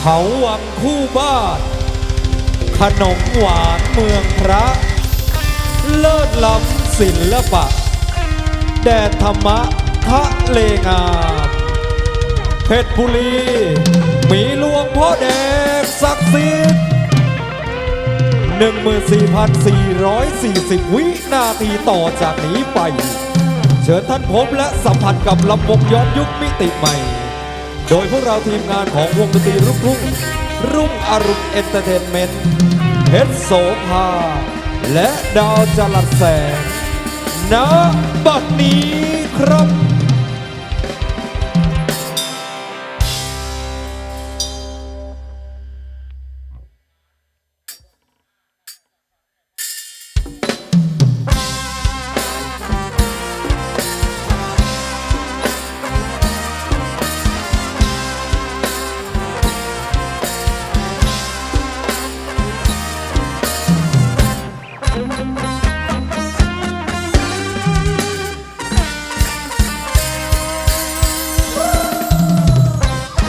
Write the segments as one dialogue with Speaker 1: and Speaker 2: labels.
Speaker 1: เขาวังคู่บ้านขนมหวานเมืองพระ เลิศล้ำศิลปะ แดดธรรมะทะเลงามเพชรบุรีมีหลวงพ่อแดงศักดิ์สิทธิ์14,440 วินาทีต่อจากนี้ไป เชิญท่านพบและสัมผัสกับลำวงย้อนยุคมิติใหม่ โดยพวกเราทีมงานของวงดนตรีรุ่งรุ่งรุ่งอรุณเอนเตอร์เทนเมนต์เพชรโสภา และดาวจรัสแสงณบัดนี้ครับ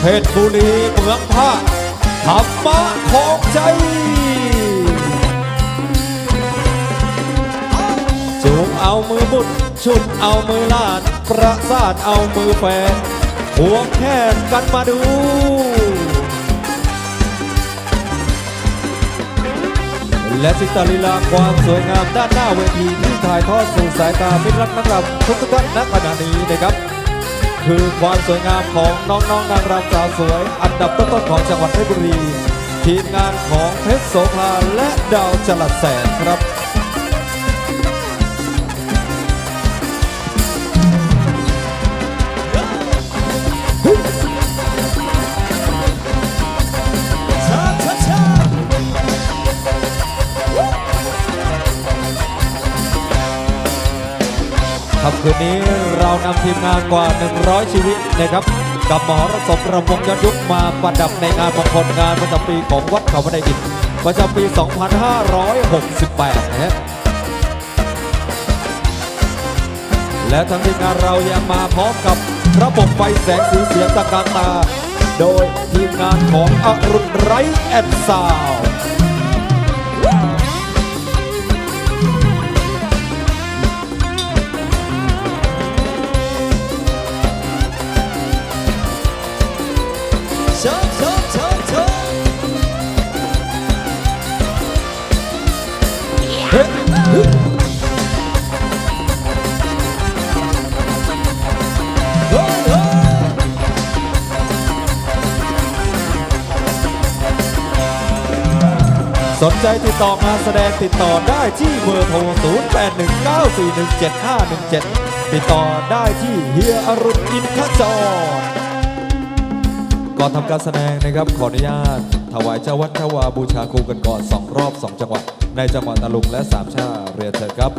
Speaker 1: ชรบุรีเมืองผ้าธรรมะของใจจูงเอามือบุตรชุดเอามือลานประสานเอามือแฟนห่วแค่กันมาดู และจิตรลีลาความสวยงามด้านหน้าเวทีที่ถ่ายทอดสู่สายตามิตรรักนักรำทุกทุกๆท่านณขณะนี้นะครับ คือความสวยงามของน้องๆนนางรำสาวสวย อันดับต้นๆของจังหวัดเพชรบุรี ทีมงานของเพชรโสภาและดาวจลัดแสนครับ ครับคืนนี้เรานำทีมงานกว่า 100 ชีวิตนะครับกับมหรสพระวงย้อนยุคมาประดับในงานมงคลงานประจำปีของวัดเขาบันไดอินประจำปี 2568 นะฮะและทั้งทีมงานเรายังมาพร้อมกับระบบไฟแสงสีเสียงตะการตา โดยทีมงานของอรุณไรแอนซาว สนใจติดต่องานแสดงติดต่อได้ที่เบอร์โทร 0819417517 ติดต่อได้ที่เฮียอรุณอินทจรก่อนทำการแสดงนะครับขออนุญาต ถวายเจ้าวัดเจ้าวาบูชาครูกันก่อนสองรอบสองจังหวัด ในจังหวัดตะลุงและสามชาเรียนเชิญครับ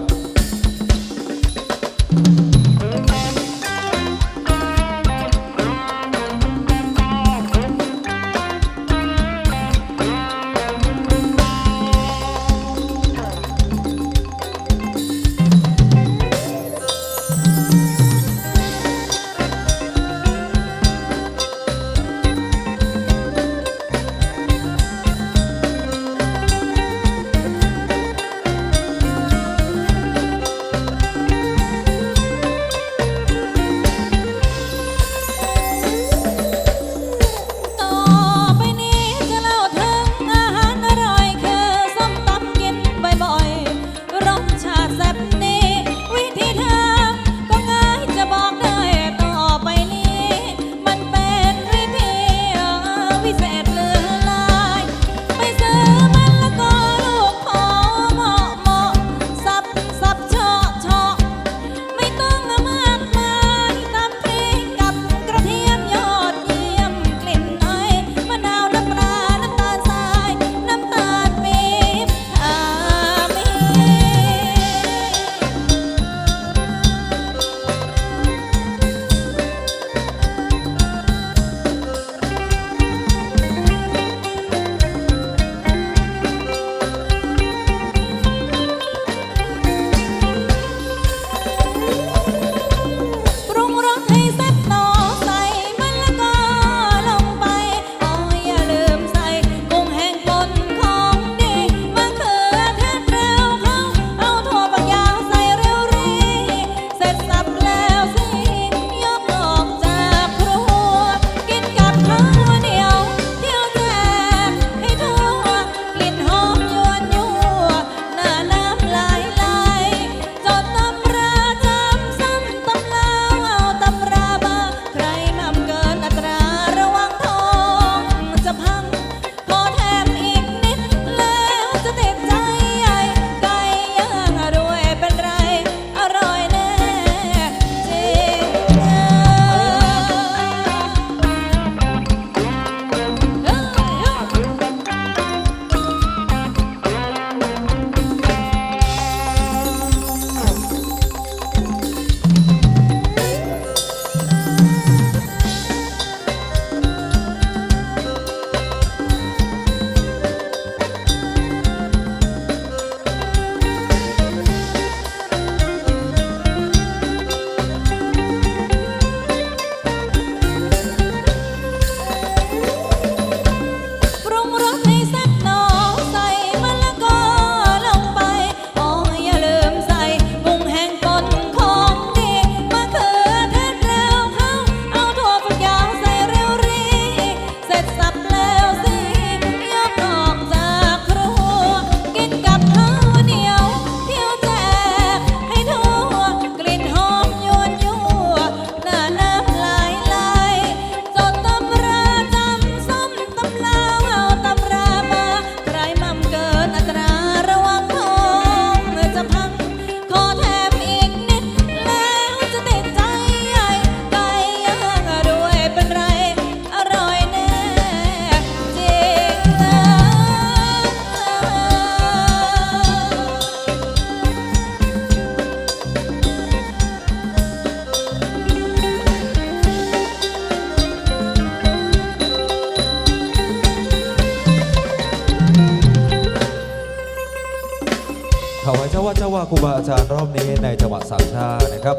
Speaker 1: ว่าเจ้าว่าครูบาอาจารย์รอบนี้ในจังหวะสามชานะครับ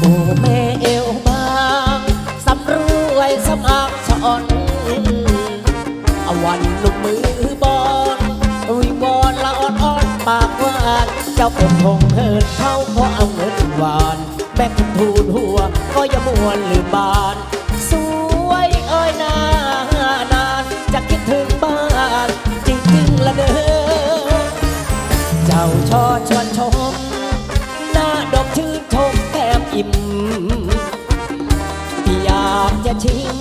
Speaker 2: โอ้แม่เอวบางสำรวยสมัครชอนเอาวันลูกมือบอลวิบอลละอ่อนอ่อนปากหวานเจ้าเป็นคงเหินเข้าเพราะเอาเงินหวานแม่คุณทูลหัวก็อย่ามวนลืมบาน เจ้าชอชวนชม หน้าดอกชื่นชมแก้มอิ่มที่อยากจะชิม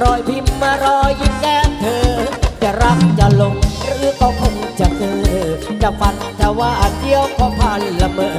Speaker 2: รอยพิมพ์มารอยยิ้มแก้มเธอ จะรักจะหลงหรือก็คงจะเจอจะฝันจะว่าเดียวก็พันละเมอ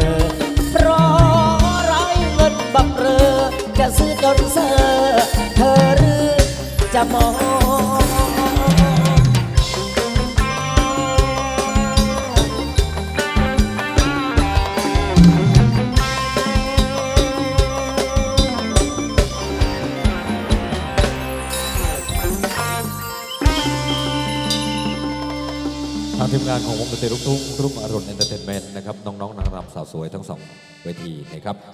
Speaker 1: ทีมงานของวงดนตรีลูกทุ่งรุ่งอรุณเอนเตอร์เทนเมนต์นะครับน้องๆนางรำสาวสวยทั้งสองเวทีนะครับ